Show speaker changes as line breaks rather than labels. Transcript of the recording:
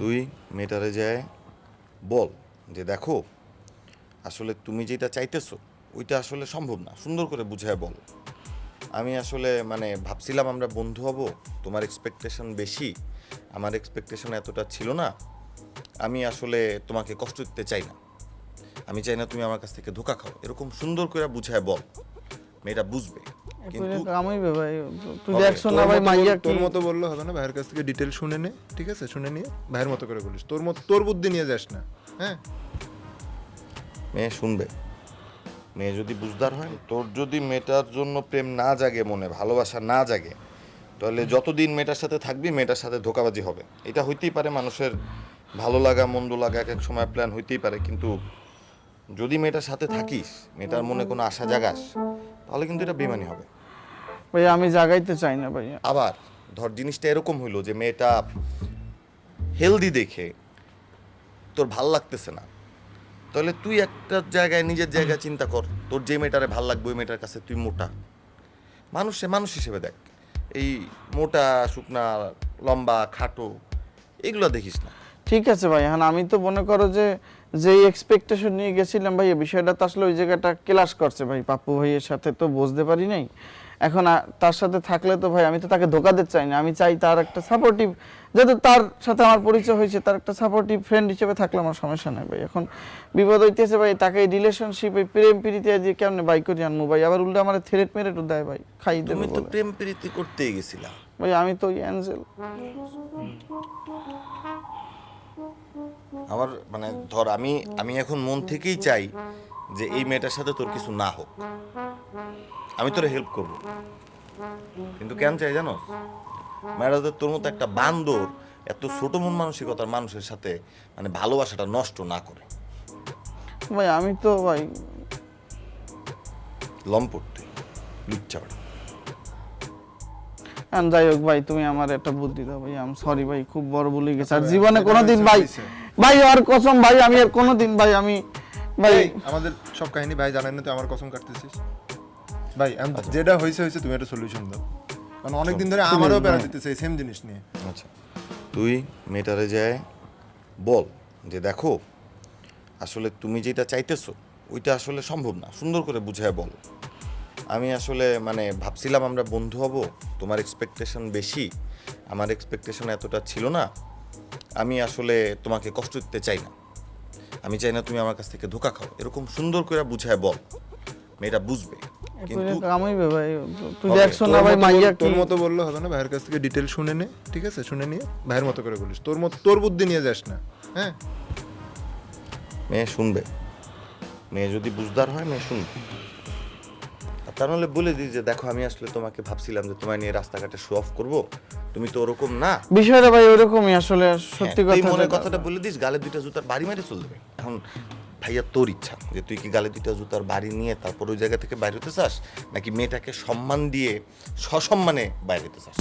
তুই মেটারে যায় বল যে দেখো, আসলে তুমি যেটা চাইতেছো, ওইটা আসলে সম্ভব না। সুন্দর করে বুঝায় বল। আমি আসলে মানে ভাবছিলাম আমরা বন্ধু হব, তোমার এক্সপেকটেশন বেশি, আমার এক্সপেকটেশন এতটা ছিল না, আমি আসলে তোমাকে কষ্ট দিতে চাই না। আমি চাই না তুমি আমার কাছ থেকে ধোকা খাও। এরকম সুন্দর করে বুঝায় বল, মেয়েটা বুঝবে। কিন্তু
কামাইবে ভাই তুই। দেখছ না
তোর
ভাই মাইয়া
তোর মতো বললে হবে না ভাইয়ের কাছ থেকে ডিটেল শুনে নে ঠিক আছে? শুনে নিয়ে ভাইয়ের মতো করে বলিস। তোর মতো তোর বুদ্ধি নিয়ে যাস না হ্যাঁ?
মেয়ে শুনবে। মেয়ে যদি বুঝদার হয় তোর যদি মেয়েটার জন্য প্রেম না জাগে মনে ভালোবাসা না জাগে তাহলে যতদিন মেয়েটার সাথে থাকবি মেয়েটার সাথে ধোকাবাজি হবে। এটা হইতেই পারে মানুষের ভালো লাগা মন্দ লাগা এক এক সময় প্ল্যান হইতেই পারে কিন্তু যদি মেয়েটার সাথে থাকিস মেয়েটার মনে কোনো আশা জাগাস তাহলে কিন্তু এটা বেমানি হবে।
ভাই আমি জাগাইতে চাই না ভাই
আবার, ধর জিনিসটা এরকম হইল যে মেয়েটা হেলদি দেখে তোর ভালো লাগতেছে না। তাহলে তুই একটা জায়গায়, নিজের জায়গায় চিন্তা কর, তোর যে মেয়েটারে ভালো লাগবে, ওই মেয়েটার কাছে তুই মোটা। মানুষে মানুষ হিসেবে দেখ, এই মোটা, শুকনা, লম্বা, খাটো, এগুলো দেখিস না।
ঠিক আছে ভাই এখন আমি তো মনে করো যে যেই এক্সপেকটেশন নিয়ে গেছিলাম ভাই এই বিষয়টা তো আসলে ওই জায়গাটা ক্লাস করছে ভাই পাপ্পু ভাইয়ের সাথে তো বুঝতে পারি নাই। এখন তার সাথে থাকলে তো ভাই আমি তো তাকে ধোকা দিতে চাই না আমি চাই তার একটা সাপোর্টিভ যাতে তার সাথে আমার পরিচয় হয়েছে তার একটা সাপোর্টিভ ফ্রেন্ড হিসেবে থাকলে আমার সমস্যা নাই ভাই। এখন বিপদ হইতেছে ভাই তাকে এই রিলেশনশিপ এই প্রেম প্রীতি দিয়ে কেমনে বাই করে আনব ভাই আবার উল্টো আমার থ্রেট মেরেট দেয় ভাই খাই দেবে
তুমি তো প্রেম প্রীতি করতেই গেছিলা।
ভাই আমি তো অ্যাঞ্জেল
আমার মানে ধর আমি আমি এখন মন থেকেই চাই যে এই মেয়েটার সাথে তোর কিছু না হোক। আমি তোরে হেল্প করব। কিন্তু কেন চাই জানো মেয়েটা যাতে তোর মতো একটা বান্দর এত ছোট মন মানসিকতার মানুষের সাথে মানে ভালোবাসাটা নষ্ট না করে।
ভাই আমি তো ভাই
লম্পটতে লুচ্চা বাড়ি।
যাই হোক ভাই তুমি আমার একটা বুদ্ধি দাও ভাই আম সরি ভাই খুব বড় ভুলে গেছে। আর জীবনে কোনোদিন ভাই ভাই আর কসম ভাই আমি আর কোনোদিন ভাই আমি ভাই
আমাদের সব কাহিনী ভাই জানেন না তুই আমার কসম কাটতেছিস। ভাই আমি যেটা হয়েছে হয়েছে তুমি একটা সলিউশন দাও। কারণ অনেকদিন ধরে আমারও প্যারা দিতেছে সেম জিনিস নিয়ে।
আচ্ছা তুই মেয়েটারে যায় বল যে দেখো আসলে তুমি যেটা চাইতেছো ওইটা আসলে সম্ভব না। সুন্দর করে বুঝায় বল। আমি আসলে মানে ভাবছিলাম আমরা বন্ধু হব তোমার এক্সপেকটেশন বেশি আমার এক্সপেকটেশন এতটা ছিল না আমি আসলে তোমাকে কষ্ট দিতে চাই না। আমি চাই না তুমি আমার কাছ থেকে ধোকা খাও এরকম সুন্দর করে বুঝায় বল মেয়েটা বুঝবে কিন্তু
কামাইবে ভাই তুই
হবে।
তোর
না ভাই
মতো
মাইয়া
তোর মতো বললে হবে না ভাইয়ের কাছ থেকে ডিটেল শুনে নে ঠিক আছে? শুনে নিয়ে ভাইয়ের মতো করে বলিস। তোর মতো তোর বুদ্ধি নিয়ে যাস না হ্যাঁ?
মেয়ে শুনবে মেয়ে যদি বুঝদার হয় মেয়ে শুনবে। আর তা নাহলে বলে দিই যে দেখো আমি আসলে তোমাকে ভাবছিলাম যে তোমায় নিয়ে রাস্তাঘাটে শো অফ করব। তুমি তো ওরকম না।
বিষয়টা ভাই ওরকমই আসলে সত্যি
হ্যাঁ, তুই
কথা
মনের কথাটা বলে দিস গালে দুইটা জুতার বাড়ি মেরে চলে যাবে। এখন ভাইয়া তোর ইচ্ছা যে তুই কি গালে দুইটা জুতার বাড়ি নিয়ে তারপর ওই জায়গা থেকে বাইরে হতে চাস? নাকি মেয়েটাকে সম্মান দিয়ে সসম্মানে বাইরে হতে চাস?